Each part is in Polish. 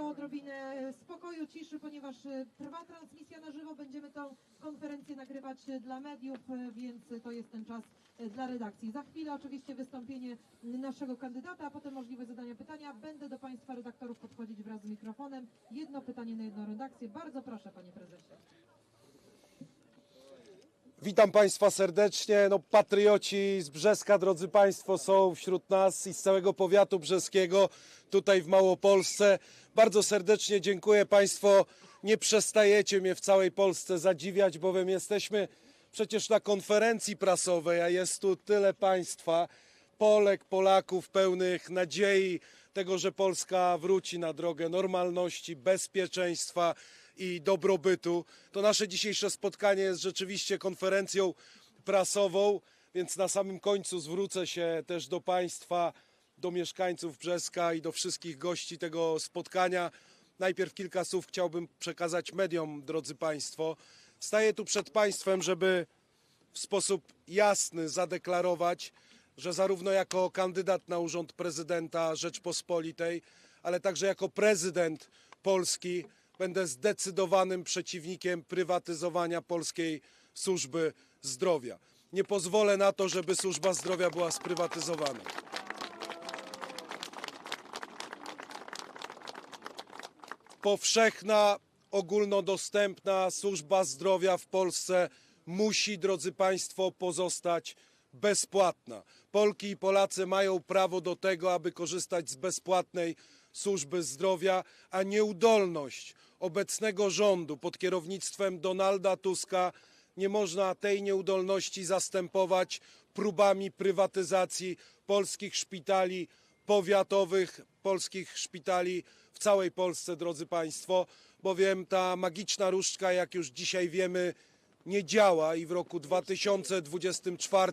o odrobinę spokoju, ciszy, ponieważ e, trwa transmisja na żywo. Będziemy tą konferencję nagrywać e, dla mediów, e, więc to jest ten czas dla redakcji. Za chwilę oczywiście wystąpienie naszego kandydata, a potem możliwość zadania pytania. Będę do Państwa redaktorów podchodzić wraz z mikrofonem. Jedno pytanie na jedną redakcję. Bardzo proszę, Panie Prezesie. Witam Państwa serdecznie. No, patrioci z Brzeska, drodzy Państwo, są wśród nas i z całego powiatu brzeskiego, tutaj w Małopolsce. Bardzo serdecznie dziękuję Państwo. Nie przestajecie mnie w całej Polsce zadziwiać, bowiem jesteśmy przecież na konferencji prasowej, a jest tu tyle Państwa, Polek, Polaków pełnych nadziei tego, że Polska wróci na drogę normalności, bezpieczeństwa i dobrobytu. To nasze dzisiejsze spotkanie jest rzeczywiście konferencją prasową, więc na samym końcu zwrócę się też do Państwa, do mieszkańców Brzeska i do wszystkich gości tego spotkania. Najpierw kilka słów chciałbym przekazać mediom, drodzy Państwo. Staję tu przed Państwem, żeby w sposób jasny zadeklarować, że zarówno jako kandydat na urząd prezydenta Rzeczpospolitej, ale także jako prezydent Polski będę zdecydowanym przeciwnikiem prywatyzowania polskiej służby zdrowia. Nie pozwolę na to, żeby służba zdrowia była sprywatyzowana. powszechna, ogólnodostępna służba zdrowia w Polsce musi, drodzy Państwo, pozostać bezpłatna. Polki i Polacy mają prawo do tego, aby korzystać z bezpłatnej służby zdrowia, a nieudolność obecnego rządu pod kierownictwem Donalda Tuska. Nie można tej nieudolności zastępować próbami prywatyzacji polskich szpitali powiatowych, polskich szpitali w całej Polsce, drodzy Państwo, bowiem ta magiczna różdżka, jak już dzisiaj wiemy, nie działa i w roku 2024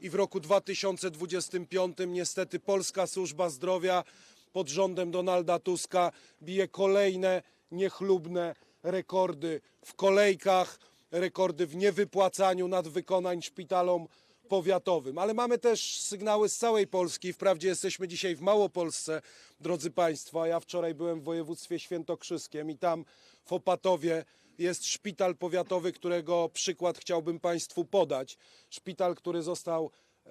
i w roku 2025 niestety polska służba zdrowia pod rządem Donalda Tuska bije kolejne niechlubne rekordy w kolejkach, rekordy w niewypłacaniu nadwykonań szpitalom powiatowym. Ale mamy też sygnały z całej Polski. Wprawdzie jesteśmy dzisiaj w Małopolsce, drodzy Państwo, ja wczoraj byłem w województwie świętokrzyskim i tam w Opatowie jest szpital powiatowy, którego przykład chciałbym Państwu podać. Szpital, który został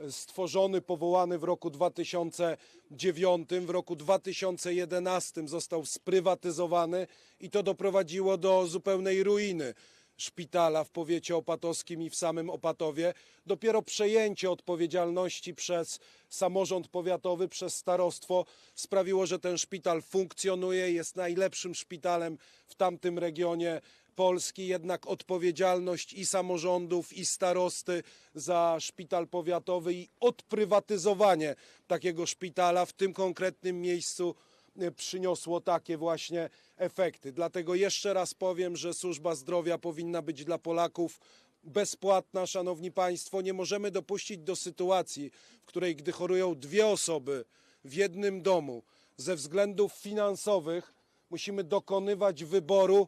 stworzony, powołany w roku 2009, w roku 2011 został sprywatyzowany i to doprowadziło do zupełnej ruiny szpitala w powiecie opatowskim i w samym Opatowie. Dopiero przejęcie odpowiedzialności przez samorząd powiatowy, przez starostwo sprawiło, że ten szpital funkcjonuje, jest najlepszym szpitalem w tamtym regionie Polski, jednak odpowiedzialność i samorządów, i starosty za szpital powiatowy i odprywatyzowanie takiego szpitala w tym konkretnym miejscu e, przyniosło takie właśnie efekty. Dlatego jeszcze raz powiem, że służba zdrowia powinna być dla Polaków bezpłatna, szanowni państwo. Nie możemy dopuścić do sytuacji, w której gdy chorują dwie osoby w jednym domu ze względów finansowych, musimy dokonywać wyboru,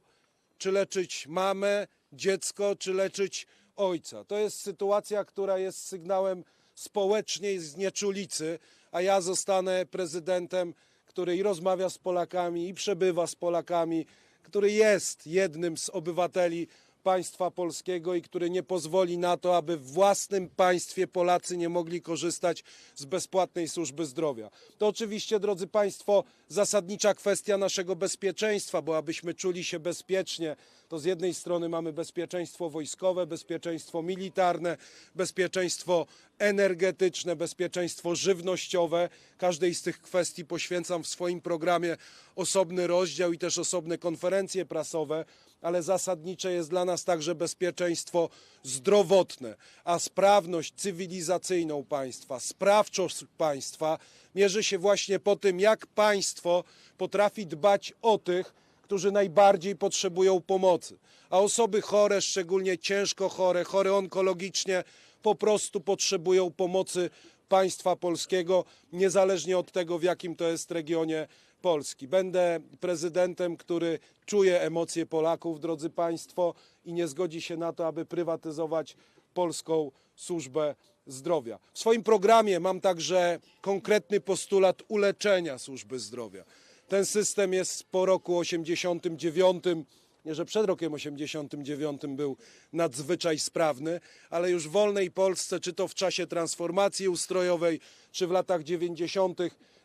czy leczyć mamę, dziecko, czy leczyć ojca. To jest sytuacja, która jest sygnałem społecznej znieczulicy, a ja zostanę prezydentem, który i rozmawia z Polakami, i przebywa z Polakami, który jest jednym z obywateli państwa polskiego i który nie pozwoli na to, aby w własnym państwie Polacy nie mogli korzystać z bezpłatnej służby zdrowia. To oczywiście, drodzy Państwo, zasadnicza kwestia naszego bezpieczeństwa, bo abyśmy czuli się bezpiecznie, to z jednej strony mamy bezpieczeństwo wojskowe, bezpieczeństwo militarne, bezpieczeństwo energetyczne, bezpieczeństwo żywnościowe. Każdej z tych kwestii poświęcam w swoim programie osobny rozdział i też osobne konferencje prasowe, ale zasadnicze jest dla nas także bezpieczeństwo zdrowotne, a sprawność cywilizacyjną państwa, sprawczość państwa mierzy się właśnie po tym, jak państwo potrafi dbać o tych, którzy najbardziej potrzebują pomocy. A osoby chore, szczególnie ciężko chore, chore onkologicznie, po prostu potrzebują pomocy państwa polskiego, niezależnie od tego, w jakim to jest regionie Polski. Będę prezydentem, który czuje emocje Polaków, drodzy Państwo, i nie zgodzi się na to, aby prywatyzować polską służbę zdrowia. W swoim programie mam także konkretny postulat uleczenia służby zdrowia. Ten system jest po roku 89, nie że przed rokiem 89 był nadzwyczaj sprawny, ale już w wolnej Polsce, czy to w czasie transformacji ustrojowej, czy w latach 90.,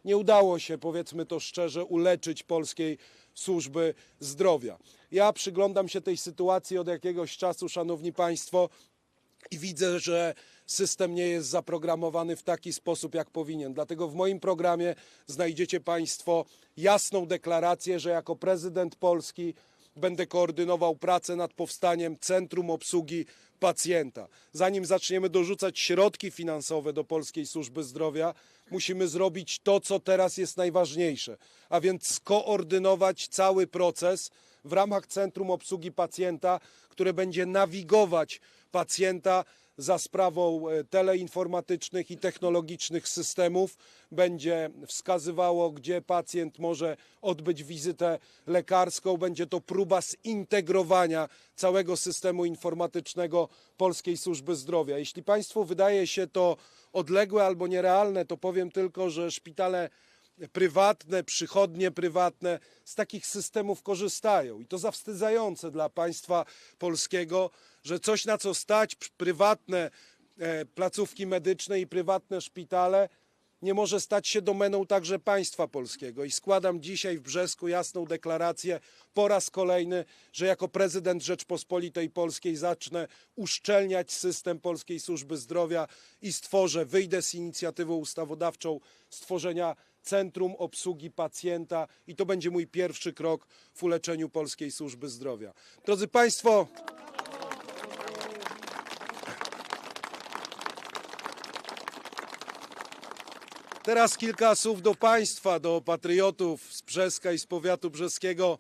nie udało się, powiedzmy to szczerze, uleczyć polskiej służby zdrowia. Ja przyglądam się tej sytuacji od jakiegoś czasu, szanowni państwo, i widzę, że system nie jest zaprogramowany w taki sposób, jak powinien. Dlatego w moim programie znajdziecie Państwo jasną deklarację, że jako prezydent Polski będę koordynował pracę nad powstaniem Centrum Obsługi Pacjenta. Zanim zaczniemy dorzucać środki finansowe do Polskiej Służby Zdrowia, musimy zrobić to, co teraz jest najważniejsze, a więc skoordynować cały proces w ramach Centrum Obsługi Pacjenta, które będzie nawigować pacjenta za sprawą e, teleinformatycznych i technologicznych systemów, będzie wskazywało, gdzie pacjent może odbyć wizytę lekarską. Będzie to próba zintegrowania całego systemu informatycznego Polskiej Służby Zdrowia. Jeśli Państwu wydaje się to odległe albo nierealne, to powiem tylko, że szpitale prywatne, przychodnie prywatne z takich systemów korzystają. I to zawstydzające dla państwa polskiego, że coś na co stać prywatne e, placówki medyczne i prywatne szpitale nie może stać się domeną także państwa polskiego. I składam dzisiaj w Brzesku jasną deklarację po raz kolejny, że jako prezydent Rzeczpospolitej Polskiej zacznę uszczelniać system Polskiej Służby Zdrowia i stworzę, wyjdę z inicjatywą ustawodawczą stworzenia Centrum Obsługi Pacjenta i to będzie mój pierwszy krok w uleczeniu Polskiej Służby Zdrowia. Drodzy Państwo, Teraz kilka słów do Państwa, do patriotów z Brzeska i z powiatu brzeskiego.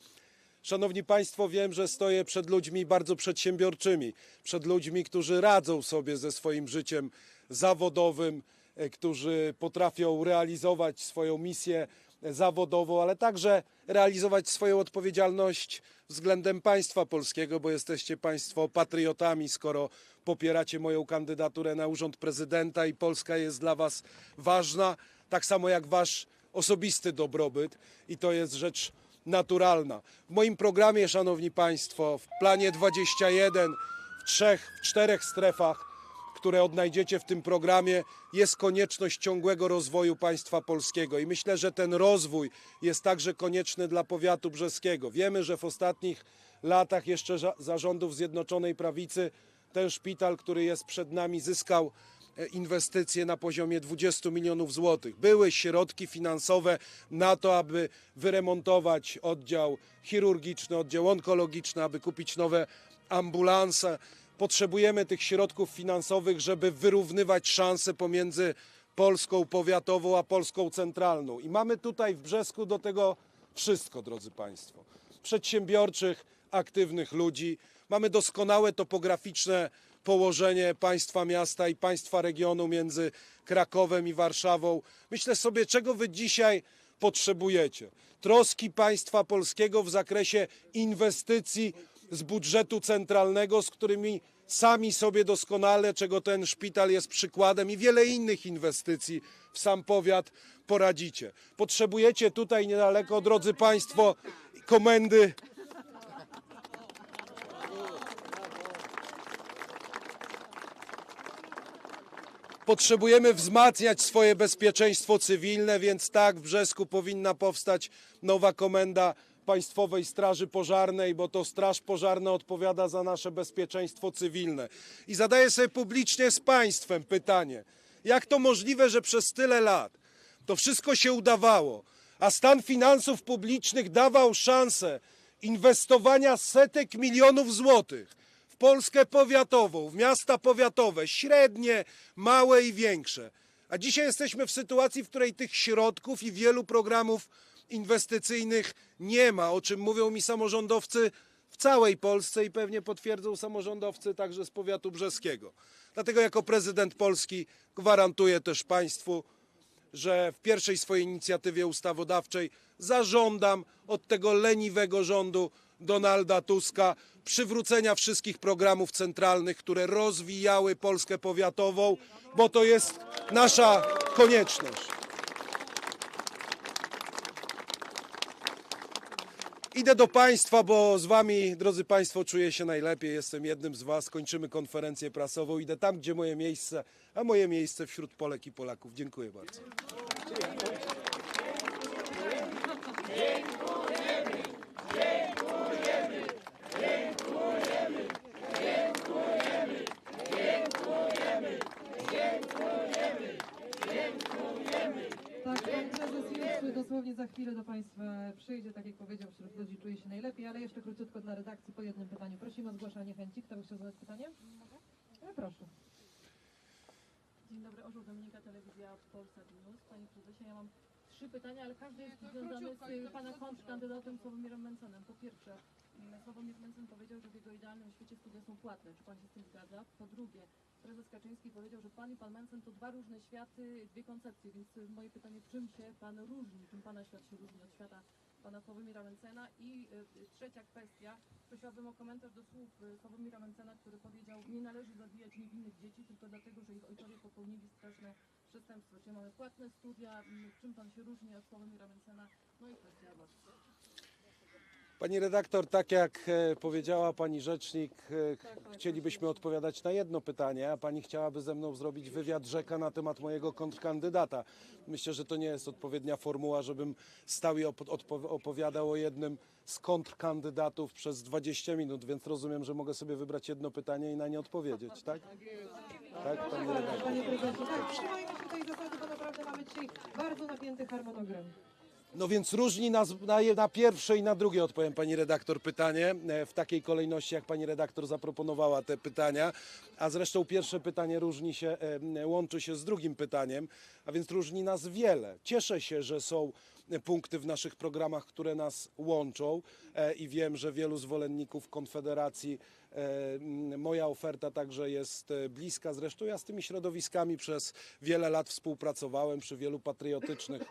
Szanowni Państwo, wiem, że stoję przed ludźmi bardzo przedsiębiorczymi, przed ludźmi, którzy radzą sobie ze swoim życiem zawodowym, którzy potrafią realizować swoją misję zawodową, ale także realizować swoją odpowiedzialność względem państwa polskiego, bo jesteście Państwo patriotami, skoro popieracie moją kandydaturę na urząd prezydenta i Polska jest dla Was ważna, tak samo jak Wasz osobisty dobrobyt i to jest rzecz naturalna. W moim programie, Szanowni Państwo, w planie 21, w trzech, w czterech strefach które odnajdziecie w tym programie, jest konieczność ciągłego rozwoju państwa polskiego. I myślę, że ten rozwój jest także konieczny dla powiatu brzeskiego. Wiemy, że w ostatnich latach jeszcze za- zarządów Zjednoczonej Prawicy ten szpital, który jest przed nami, zyskał e, inwestycje na poziomie 20 milionów złotych. Były środki finansowe na to, aby wyremontować oddział chirurgiczny, oddział onkologiczny, aby kupić nowe ambulanse. Potrzebujemy tych środków finansowych, żeby wyrównywać szanse pomiędzy Polską powiatową a Polską centralną. I mamy tutaj w Brzesku do tego wszystko, drodzy Państwo. Przedsiębiorczych, aktywnych ludzi. Mamy doskonałe topograficzne położenie państwa miasta i państwa regionu między Krakowem i Warszawą. Myślę sobie, czego wy dzisiaj potrzebujecie. Troski państwa polskiego w zakresie inwestycji z budżetu centralnego, z którymi sami sobie doskonale, czego ten szpital jest przykładem i wiele innych inwestycji w sam powiat poradzicie. Potrzebujecie tutaj niedaleko, drodzy Państwo, komendy Potrzebujemy wzmacniać swoje bezpieczeństwo cywilne, więc tak, w Brzesku powinna powstać nowa komenda Państwowej Straży Pożarnej, bo to Straż Pożarna odpowiada za nasze bezpieczeństwo cywilne. I zadaję sobie publicznie z Państwem pytanie, jak to możliwe, że przez tyle lat to wszystko się udawało, a stan finansów publicznych dawał szansę inwestowania setek milionów złotych w Polskę powiatową, w miasta powiatowe, średnie, małe i większe. A dzisiaj jesteśmy w sytuacji, w której tych środków i wielu programów inwestycyjnych nie ma, o czym mówią mi samorządowcy w całej Polsce i pewnie potwierdzą samorządowcy także z powiatu brzeskiego. Dlatego jako prezydent Polski gwarantuję też Państwu, że w pierwszej swojej inicjatywie ustawodawczej zażądam od tego leniwego rządu Donalda Tuska przywrócenia wszystkich programów centralnych, które rozwijały Polskę powiatową, bo to jest nasza konieczność. Idę do Państwa, bo z Wami, drodzy Państwo, czuję się najlepiej. Jestem jednym z Was. Kończymy konferencję prasową. Idę tam, gdzie moje miejsce, a moje miejsce wśród Polek i Polaków. Dziękuję bardzo. Tak, pan prezes już dosłownie za chwilę do Państwa przyjdzie, tak jak powiedział, wśród ludzi czuje się najlepiej, ale jeszcze króciutko dla redakcji po jednym pytaniu. Prosimy o zgłaszanie chęci. Kto by chciał zadać pytanie? Ja proszę. Dzień dobry, Orzeł Dominika, Telewizja Polsat News. Panie prezesie, ja mam trzy pytania, ale każde jest związane z pana kontrkandydatem Sławomirem Mencenem. Po pierwsze, mm, Sławomir Mencen powiedział, że w jego idealnym świecie studia są płatne. Czy pan się z tym zgadza? Po drugie, prezes Kaczyński powiedział, że pan i pan Mencen to dwa różne światy, dwie koncepcje, więc moje pytanie, czym się pan różni, czym pana świat się różni od świata pana Sławomira Mencena? I y, trzecia kwestia, prosiłabym o komentarz do słów y, Sławomira Mencena, który powiedział, nie należy zabijać niewinnych dzieci tylko dlatego, że ich ojcowie popełnili straszne przestępstwo. Czyli mamy płatne studia, m, czym pan się różni od Sławomira Mencena? No i kwestia aborcji. Pani redaktor, tak jak e, powiedziała pani rzecznik, e, Tak, chcielibyśmy odpowiadać na jedno pytanie, a pani chciałaby ze mną zrobić wywiad rzeka na temat mojego kontrkandydata. Myślę, że to nie jest odpowiednia formuła, żebym stał i opowiadał o jednym z kontrkandydatów przez 20 minut, więc rozumiem, że mogę sobie wybrać jedno pytanie i na nie odpowiedzieć, tak? Tak, pani redaktor. Panie prezesie, tak, trzymajmy się tej zasady, bo naprawdę mamy dzisiaj bardzo napięty harmonogram. No więc różni nas na, na pierwsze i na drugie odpowiem pani redaktor pytanie e, w takiej kolejności jak pani redaktor zaproponowała te pytania, a zresztą pierwsze pytanie różni się, e, łączy się z drugim pytaniem, a więc różni nas wiele. Cieszę się, że są punkty w naszych programach, które nas łączą e, i wiem, że wielu zwolenników Konfederacji moja oferta także jest bliska. Zresztą ja z tymi środowiskami przez wiele lat współpracowałem przy wielu patriotycznych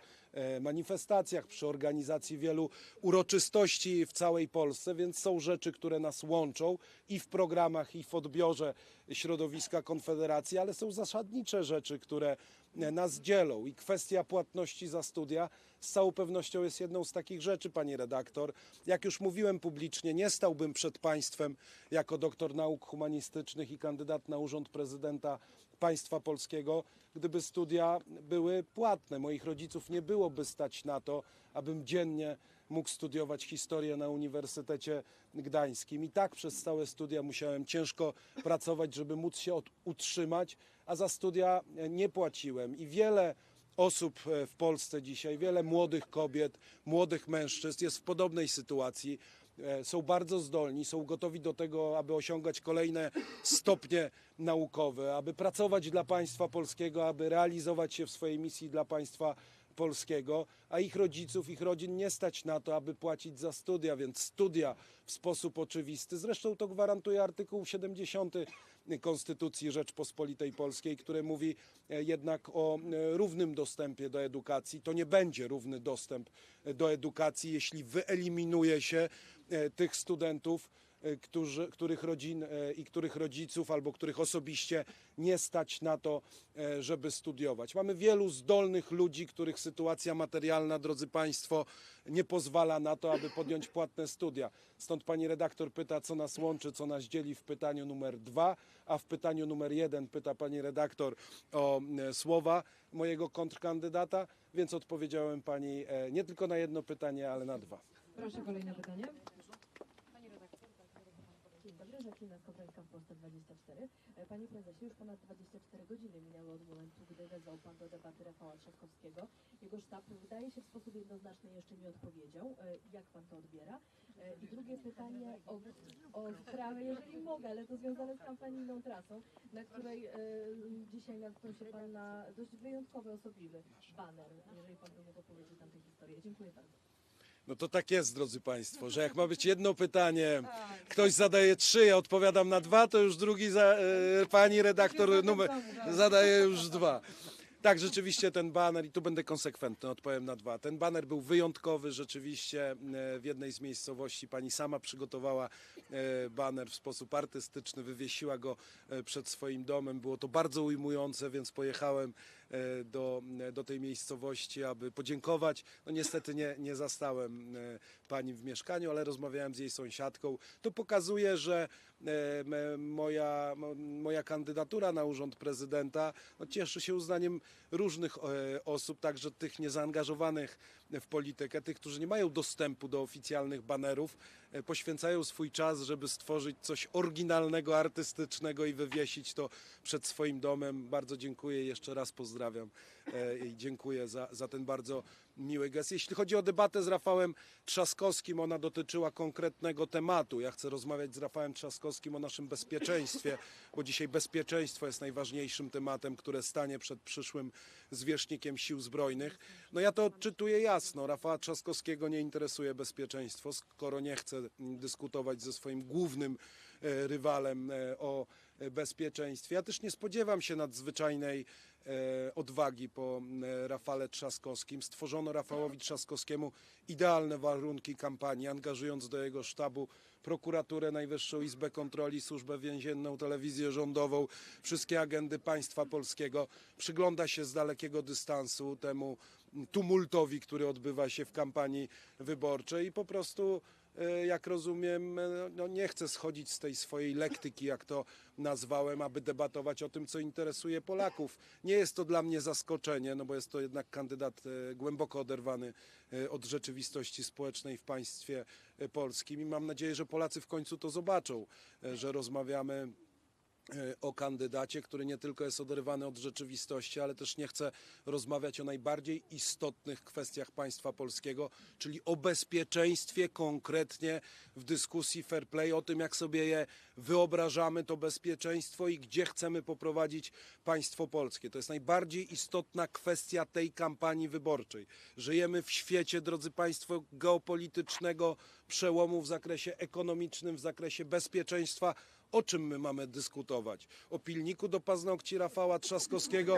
manifestacjach, przy organizacji wielu uroczystości w całej Polsce, więc są rzeczy, które nas łączą i w programach, i w odbiorze środowiska Konfederacji, ale są zasadnicze rzeczy, które e, nas dzielą i kwestia płatności za studia z całą pewnością jest jedną z takich rzeczy, pani redaktor. Jak już mówiłem publicznie, nie stałbym przed państwem jako doktor nauk humanistycznych i kandydat na urząd prezydenta państwa polskiego, gdyby studia były płatne. Moich rodziców nie byłoby stać na to, abym dziennie mógł studiować historię na Uniwersytecie Gdańskim. I tak przez całe studia musiałem ciężko pracować, żeby móc się utrzymać, a za studia nie płaciłem. I wiele osób e, w Polsce dzisiaj, wiele młodych kobiet, młodych mężczyzn jest w podobnej sytuacji. E, Są bardzo zdolni, są gotowi do tego, aby osiągać kolejne stopnie naukowe, aby pracować dla państwa polskiego, aby realizować się w swojej misji dla państwa polskiego, a ich rodziców, ich rodzin nie stać na to, aby płacić za studia, więc studia w sposób oczywisty. Zresztą to gwarantuje artykuł 70 Konstytucji Rzeczpospolitej Polskiej, który mówi e, jednak o e, równym dostępie do edukacji. To nie będzie równy dostęp do edukacji, jeśli wyeliminuje się tych studentów, e, którzy, których rodzin e, i których rodziców albo których osobiście nie stać na to, e, żeby studiować. Mamy wielu zdolnych ludzi, których sytuacja materialna, drodzy Państwo, nie pozwala na to, aby podjąć płatne studia. Stąd pani redaktor pyta, co nas łączy, co nas dzieli w pytaniu numer dwa, a w pytaniu numer jeden pyta pani redaktor o e, słowa mojego kontrkandydata, więc odpowiedziałem pani e, nie tylko na jedno pytanie, ale na dwa. Proszę kolejne pytanie. Żaklina Skowrońska w Polsce 24. E, Panie prezesie, już ponad 24 godziny minęły od momentu, gdy wezwał pan do debaty Rafała Trzaskowskiego. Jego sztab wydaje się w sposób jednoznaczny jeszcze nie odpowiedział. E, Jak pan to odbiera? E, I drugie pytanie o, o sprawę, jeżeli mogę, ale to związane z kampanijną trasą, na której e, dzisiaj natknął się pan na dość wyjątkowy, osobliwy baner. Jeżeli pan by mógł opowiedzieć nam tę historię. Dziękuję bardzo. No to tak jest, drodzy Państwo, że jak ma być jedno pytanie, ktoś zadaje trzy, ja odpowiadam na dwa, to już drugi za, e, pani redaktor numer zadaje już dwa. Tak, rzeczywiście ten baner, i tu będę konsekwentny, odpowiem na dwa. Ten baner był wyjątkowy, rzeczywiście e, w jednej z miejscowości pani sama przygotowała e, baner w sposób artystyczny, wywiesiła go e, przed swoim domem. Było to bardzo ujmujące, więc pojechałem do, do tej miejscowości, aby podziękować. No niestety nie, nie zastałem e, pani w mieszkaniu, ale rozmawiałem z jej sąsiadką. To pokazuje, że e, moja, mo- moja kandydatura na urząd prezydenta no, cieszy się uznaniem różnych e, osób, także tych niezaangażowanych w politykę, tych, którzy nie mają dostępu do oficjalnych banerów, e, poświęcają swój czas, żeby stworzyć coś oryginalnego, artystycznego i wywiesić to przed swoim domem. Bardzo dziękuję, jeszcze raz pozdrawiam e, i dziękuję za, za ten bardzo miły gest. Jeśli chodzi o debatę z Rafałem Trzaskowskim, ona dotyczyła konkretnego tematu. Ja chcę rozmawiać z Rafałem Trzaskowskim o naszym bezpieczeństwie, bo dzisiaj bezpieczeństwo jest najważniejszym tematem, które stanie przed przyszłym zwierzchnikiem sił zbrojnych. No ja to odczytuję jasno. Rafała Trzaskowskiego nie interesuje bezpieczeństwo, skoro nie chce dyskutować ze swoim głównym e, rywalem e, o bezpieczeństwie. Ja też nie spodziewam się nadzwyczajnej e, odwagi po m, Rafale Trzaskowskim. Stworzono Rafałowi Trzaskowskiemu idealne warunki kampanii, angażując do jego sztabu prokuraturę, Najwyższą Izbę Kontroli, Służbę Więzienną, Telewizję Rządową, wszystkie agendy państwa polskiego. Przygląda się z dalekiego dystansu temu tumultowi, który odbywa się w kampanii wyborczej i po prostu e, jak rozumiem, e, no nie chcę schodzić z tej swojej lektyki, jak to nazwałem, aby debatować o tym, co interesuje Polaków. Nie jest to dla mnie zaskoczenie, no bo jest to jednak kandydat e, głęboko oderwany e, od rzeczywistości społecznej w państwie e, polskim i mam nadzieję, że Polacy w końcu to zobaczą, e, że rozmawiamy e, o kandydacie, który nie tylko jest oderwany od rzeczywistości, ale też nie chce rozmawiać o najbardziej istotnych kwestiach państwa polskiego, czyli o bezpieczeństwie konkretnie w dyskusji fair play, o tym jak sobie je wyobrażamy, to bezpieczeństwo i gdzie chcemy poprowadzić państwo polskie. To jest najbardziej istotna kwestia tej kampanii wyborczej. Żyjemy w świecie, drodzy Państwo, geopolitycznego przełomu w zakresie ekonomicznym, w zakresie bezpieczeństwa. O czym my mamy dyskutować? O pilniku do paznokci Rafała Trzaskowskiego?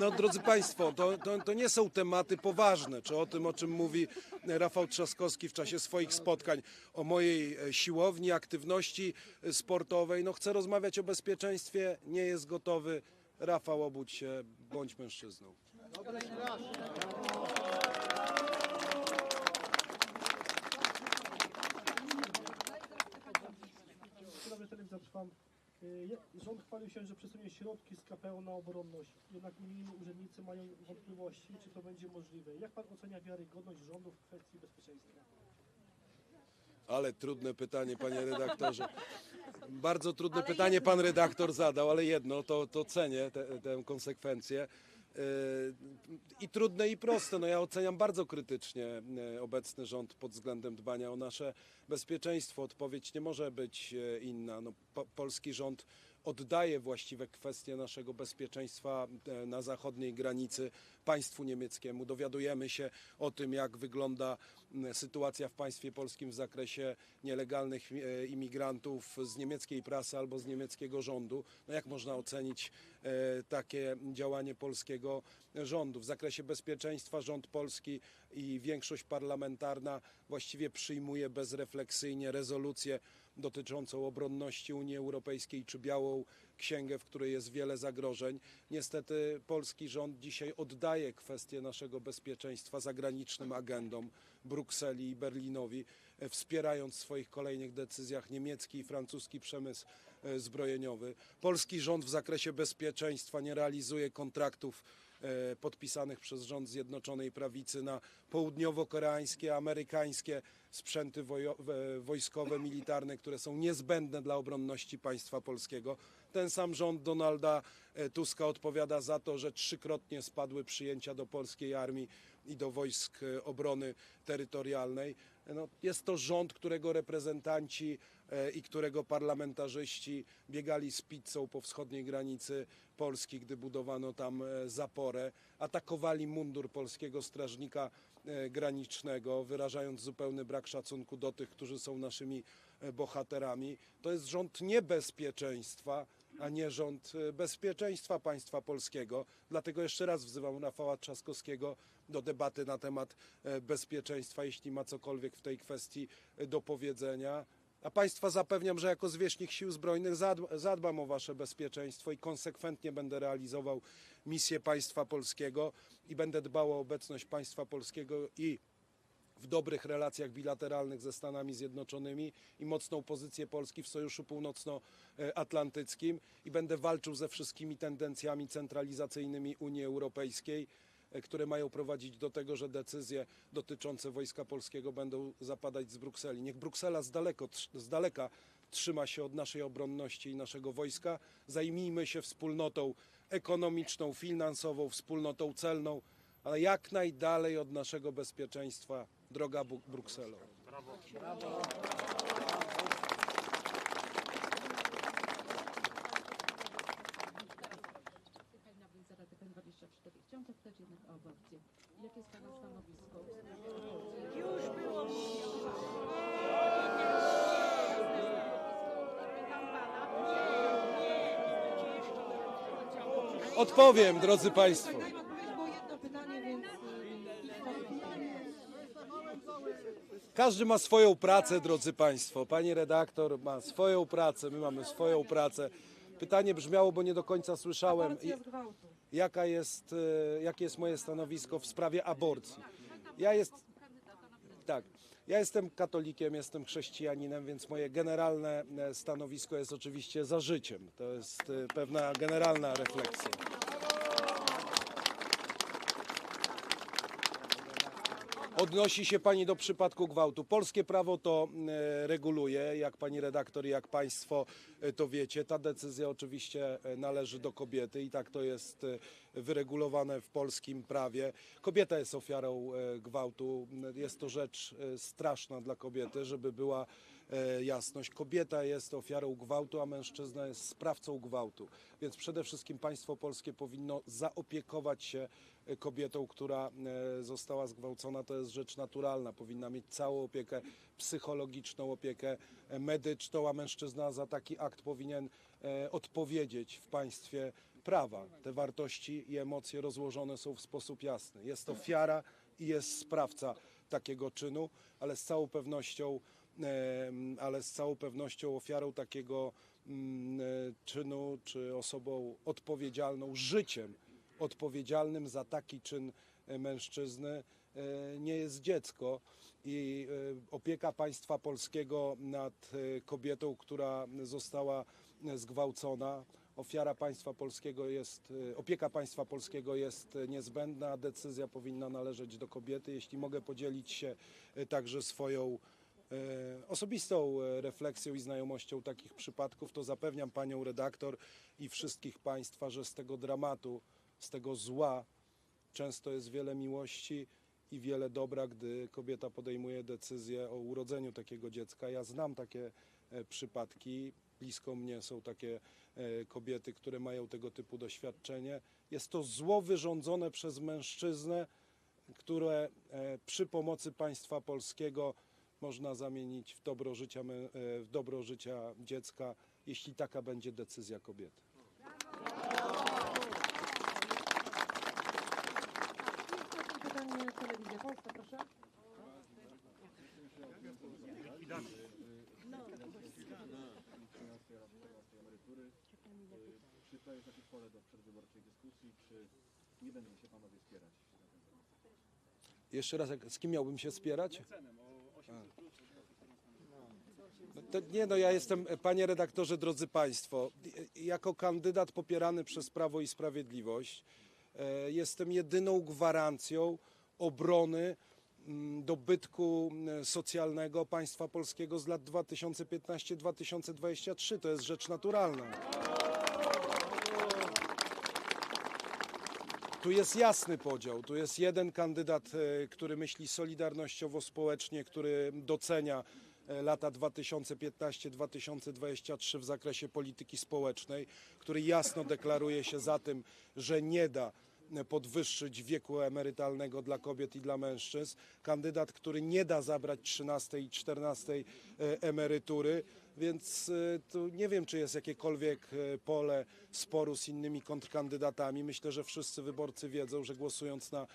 No drodzy Państwo, to, to, to nie są tematy poważne, czy o tym, o czym mówi Rafał Trzaskowski w czasie swoich spotkań, o mojej e, siłowni, aktywności e, sportowej. No chcę rozmawiać o bezpieczeństwie, nie jest gotowy. Rafał, obudź się, bądź mężczyzną. Rząd chwalił się, że przesunie środki z KPO na obronność. Jednak unijni urzędnicy mają wątpliwości, czy to będzie możliwe. Jak pan ocenia wiarygodność rządu w kwestii bezpieczeństwa? Ale trudne pytanie, panie redaktorze. Bardzo trudne pytanie pan redaktor zadał, ale jedno, to, to cenię tę konsekwencję. Yy, I trudne i proste. No ja oceniam bardzo krytycznie yy, obecny rząd pod względem dbania o nasze bezpieczeństwo. Odpowiedź nie może być yy, inna. No, po, polski rząd oddaje właściwe kwestie naszego bezpieczeństwa e, na zachodniej granicy państwu niemieckiemu. Dowiadujemy się o tym, jak wygląda sytuacja w państwie polskim w zakresie nielegalnych e, imigrantów z niemieckiej prasy albo z niemieckiego rządu. No jak można ocenić e, takie działanie polskiego rządu? W zakresie bezpieczeństwa rząd polski i większość parlamentarna właściwie przyjmuje bezrefleksyjnie rezolucję dotyczącą obronności Unii Europejskiej czy Białą Księgę, w której jest wiele zagrożeń. Niestety polski rząd dzisiaj oddaje kwestię naszego bezpieczeństwa zagranicznym agendom Brukseli i Berlinowi, e, wspierając w swoich kolejnych decyzjach niemiecki i francuski przemysł e, zbrojeniowy. Polski rząd w zakresie bezpieczeństwa nie realizuje kontraktów podpisanych przez rząd Zjednoczonej Prawicy na południowo-koreańskie, amerykańskie sprzęty e, wojskowe, militarne, które są niezbędne dla obronności państwa polskiego. Ten sam rząd Donalda e, Tuska odpowiada za to, że trzykrotnie spadły przyjęcia do polskiej armii i do wojsk e, obrony terytorialnej. No, jest to rząd, którego reprezentanci e, i którego parlamentarzyści biegali z pizzą po wschodniej granicy Polski, gdy budowano tam e, zaporę, atakowali mundur polskiego strażnika e, granicznego, wyrażając zupełny brak szacunku do tych, którzy są naszymi e, bohaterami. To jest rząd niebezpieczeństwa, a nie rząd e, bezpieczeństwa państwa polskiego. Dlatego jeszcze raz wzywam Rafała Trzaskowskiego do debaty na temat e, bezpieczeństwa, jeśli ma cokolwiek w tej kwestii e, do powiedzenia. A Państwa zapewniam, że jako zwierzchnik Sił Zbrojnych zadb- zadbam o Wasze bezpieczeństwo i konsekwentnie będę realizował misję państwa polskiego i będę dbał o obecność państwa polskiego i w dobrych relacjach bilateralnych ze Stanami Zjednoczonymi i mocną pozycję Polski w Sojuszu Północnoatlantyckim i będę walczył ze wszystkimi tendencjami centralizacyjnymi Unii Europejskiej, które mają prowadzić do tego, że decyzje dotyczące Wojska Polskiego będą zapadać z Brukseli. Niech Bruksela z, daleko, z daleka trzyma się od naszej obronności i naszego wojska. Zajmijmy się wspólnotą ekonomiczną, finansową, wspólnotą celną, ale jak najdalej od naszego bezpieczeństwa droga Brukselo. Halina Jakie jest Pana stanowisko? Odpowiem, drodzy Państwo. Było Każdy ma swoją pracę, drodzy Państwo. Pani redaktor ma swoją pracę, my mamy swoją pracę. Pytanie brzmiało, bo nie do końca słyszałem, Aborcja z gwałtu. Jaka jest, e, jakie jest moje stanowisko w sprawie aborcji. Ja jest, tak, ja jestem katolikiem, jestem chrześcijaninem, więc moje generalne e, stanowisko jest oczywiście za życiem. To jest e, pewna generalna refleksja. Odnosi się Pani do przypadku gwałtu. Polskie prawo to e, reguluje, jak Pani redaktor i jak Państwo e, to wiecie. Ta decyzja oczywiście e, należy do kobiety i tak to jest wyregulowane w polskim prawie. Kobieta jest ofiarą gwałtu. Jest to rzecz straszna dla kobiety, żeby była jasność. Kobieta jest ofiarą gwałtu, a mężczyzna jest sprawcą gwałtu. Więc przede wszystkim państwo polskie powinno zaopiekować się e, kobietą, która e, została zgwałcona. To jest rzecz naturalna. Powinna mieć całą opiekę psychologiczną, opiekę e, medyczną, a mężczyzna za taki akt powinien e, odpowiedzieć w państwie prawa. Te wartości i emocje rozłożone są w sposób jasny. Jest ofiara i jest sprawca takiego czynu, ale z całą pewnością ale z całą pewnością ofiarą takiego mm, e, czynu, czy osobą odpowiedzialną życiem, odpowiedzialnym za taki czyn e, mężczyzny e, nie jest dziecko. I opieka państwa polskiego nad kobietą, która została zgwałcona, ofiara państwa polskiego jest, opieka państwa polskiego jest niezbędna, decyzja powinna należeć do kobiety. Jeśli mogę podzielić się także swoją osobistą e, refleksją i znajomością takich przypadków, to zapewniam panią redaktor i wszystkich państwa, że z tego dramatu, z tego zła często jest wiele miłości i wiele dobra, gdy kobieta podejmuje decyzję o urodzeniu takiego dziecka. Ja znam takie e, przypadki, blisko mnie są takie e, kobiety, które mają tego typu doświadczenie. Jest to zło wyrządzone przez mężczyznę, które e, przy pomocy państwa polskiego można zamienić w dobro życia, e, w dobro życia dziecka, jeśli taka będzie decyzja kobiety. Czy to jest pole do przedwyborczej dyskusji, czy nie będą się panowie spierać? Jeszcze raz, z kim miałbym się spierać? No To, nie no, ja jestem, panie redaktorze, drodzy państwo, jako kandydat popierany przez Prawo i Sprawiedliwość e, jestem jedyną gwarancją obrony mm, dobytku mm, socjalnego państwa polskiego z lat 2015-2023. To jest rzecz naturalna. Tu jest jasny podział. Tu jest jeden kandydat, e, który myśli solidarnościowo społecznie, który docenia e, lata 2015-2023 w zakresie polityki społecznej, który jasno deklaruje się za tym, że nie da e, podwyższyć wieku emerytalnego dla kobiet i dla mężczyzn. Kandydat, który nie da zabrać 13 i 14 e, emerytury. Więc e, tu nie wiem, czy jest jakiekolwiek e, pole sporu z innymi kontrkandydatami. Myślę, że wszyscy wyborcy wiedzą, że głosując na e,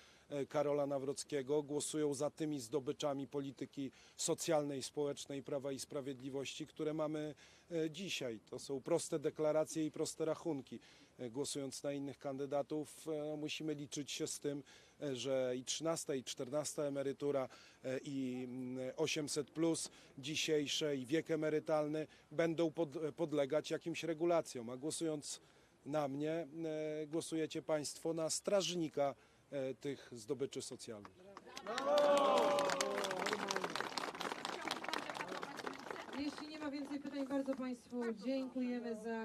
Karola Nawrockiego, głosują za tymi zdobyczami polityki socjalnej, społecznej Prawa i Sprawiedliwości, które mamy e, dzisiaj. To są proste deklaracje i proste rachunki. E, Głosując na innych kandydatów, e, musimy liczyć się z tym, e, że i 13, i 14 emerytura, e, i mm, 800 plus dzisiejsze, i wiek emerytalny będą pod, podlegać jakimś regulacjom. A głosując na mnie, e, głosujecie Państwo na strażnika e, tych zdobyczy socjalnych. Jeśli nie ma więcej pytań, bardzo Państwu dziękujemy za